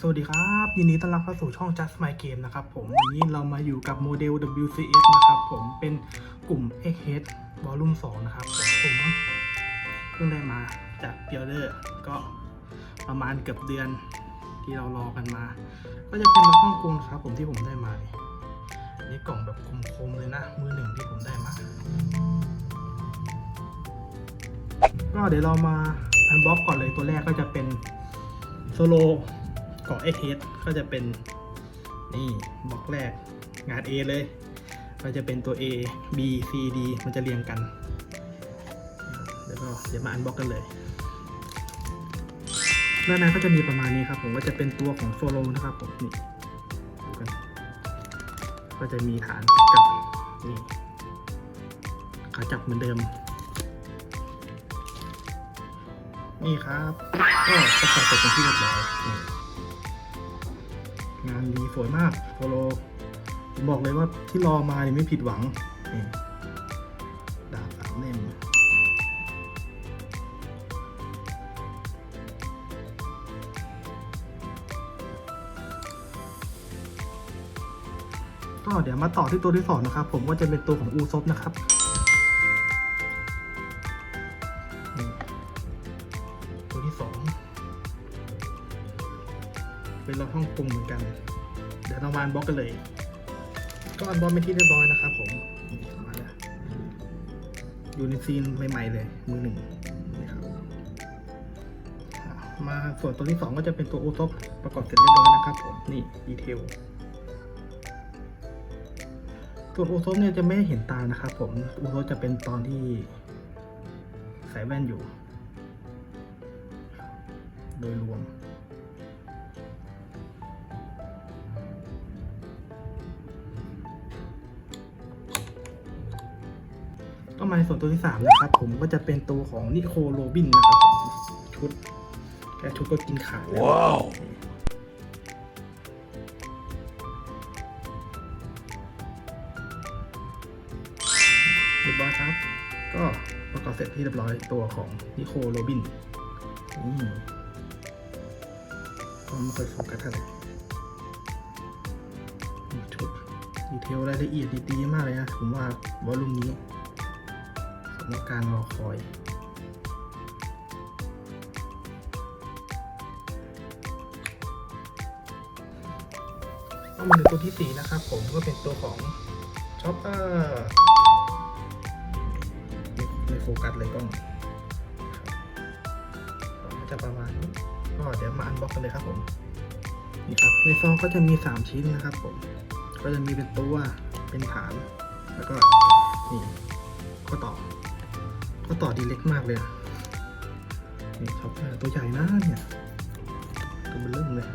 สวัสดีครับ ยินดีต้อนรับเข้าสู่ช่อง Just My Game นะครับผมวันนี้เรามาอยู่กับโมเดล WCS นะครับผมเป็นกลุ่ม XH Volume 2 นะครับผมเพิ่งได้มาจากเปียเดอร์ก็ประมาณเกือบเดือนที่เรารอกันมา ก็จะเป็นมาฮ่องกงนะครับผมที่ผมได้มานี่อันนี่กล่องแบบคมๆเลยนะ มือหนึ่งที่ผมได้มา ก็เดี๋ยวเรามาอันบ็อกก่อนเลยตัวแรกก็จะเป็นโซโล กาะเอ็กเฮดก็จะเป็นนี่บล็อกแรกงาน A เลยก็จะเป็นตัว A B C D มันจะเรียงกัน แล้วก็เดี๋ยวมาอันบล็อกกันเลยด้านในก็จะมีประมาณนี้ครับผมก็จะเป็นตัวของโซโลนะครับผมนี่ดูกันก็จะมีฐานกับนี่ขาจับเหมือนเดิม นี่ครับก็ประกอบเสร็จเป็นที่เรียบร้อยานดีสวยมากโฟโลผมบอกเลยว่าที่รอมาเนี่ยไม่ผิดหวังนี่ดาบสามเล่มก็เดี๋ยวมาต่อที่ตัวที่สองนะครับ ผมก็จะเป็นตัวของอูซบนะครับตัวที่สองเป็นรถฮ่องกงเหมือนกัน ยวเรามาอันบล็อกกันเลย ก็อันบล็อกเป็นที่เรียบร้อยนะครับผมมาแล้วอยู่ในซีนใหม่ๆเลยมือหนึ่งนี่ครับมาส่วนตัวที่สองก็จะเป็นตัวโอท็อปประกอบเสร็จเรียบร้อยนะครับผมนี่ดีเทลส่วโอท็อปเนี่ยจะไม่เห็นตานะครับผมโอท็อปจะเป็นตอนที่ใส่แว่นอยู่ โดยรวม มาในส่วนตัวที่ 3 นะครับ ผมก็จะเป็นตัวของนิโคลโรบินนะครับผมชุดแค่ชุดก็กินขาดแล้ว Wow. เรียบร้อยครับ ก็ประกอบเสร็จที่เรียบร้อยตัวของนิโคลโรบินนี่ก็ไม่ค่อยโฟกัสเท่าไหร่นี่ชุดดีเทลรายละเอียดดีๆมากเลยนะ ผมว่าวอลลุ่มนี้ สำหรับการรอคอยก็มาถึงตัวที่ 4 นะครับผมก็เป็นตัวของช็อปเปอร์ไม่โฟกัสเลยกล้องครับก็จะประมาณนี้ก็เดี๋ยวมาอันบ็อกกันเลยครับผมนี่ครับในซองก็จะมี 3 ชิ้นนะครับผม ก็จะมีเป็นตัวเป็นฐาน แล้วก็นี่ ข้อต่อดีเล็กมากเลยอะนี่ช็อปเปอร์ตัวใหญ่นะเนี่ยตัวมันเริ่มเลย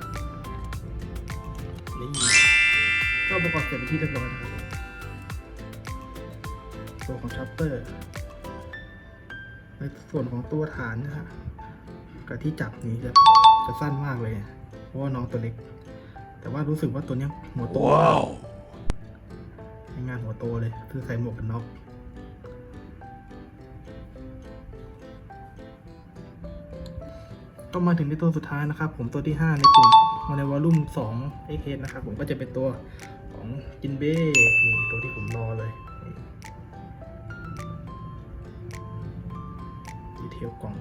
นี่ก็ประกอบเสร็จเป็นที่เรียบร้อยนะครับ ตัวของชัปเปอร์ ในส่วนของตัวฐานนะฮะกับที่จับนี้จะจะสั้นมากเลย เพราะว่าน้องตัวเล็ก แต่ว่ารู้สึกว่าตัวเนี้ยหัวโต Wow. ในงานหัวโตเลย คือใส่หมวกกันน็อก ก็มาถึงในตัวสุดท้ายนะครับ ผมตัวที่ 5 ในกลุ่มมาในวอลลุ่ม2 x อนะครับ ผมก็จะเป็นตัวของจินเบ้นี่ตัวที่ผมรอเลยดีเทลกล่อง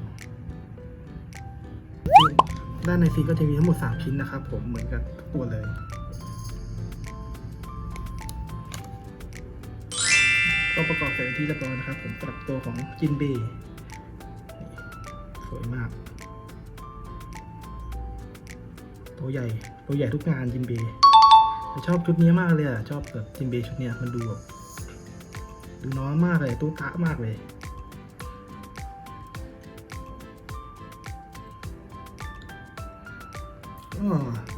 ด้านในซีก็จะมีทั้งหมด 3 ชิ้นนะครับ ผมเหมือนกันทุกตัวเลยก็ประกอบเสร็จที่เรียบร้อยนะครับ ผมสำหรับตัวของจินเบย์สวยมาก ตัวใหญ่ตัวใหญ่ทุกงานจินเบย์ชอบชุดนี้มากเลยอะชอบแบบจินเบย์ชุดเนี้ยมันดูแบบดูน้อยมากเลยตู้ตะมากเลย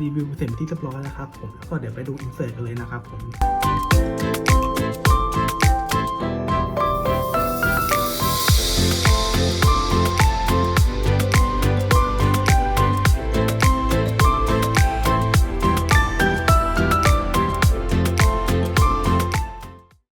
รีวิวเสร็จเป็นที่เรียบร้อยแล้วครับผมแล้วก็เดี๋ยวไปดูอินเสิร์ตกันเลยนะครับผม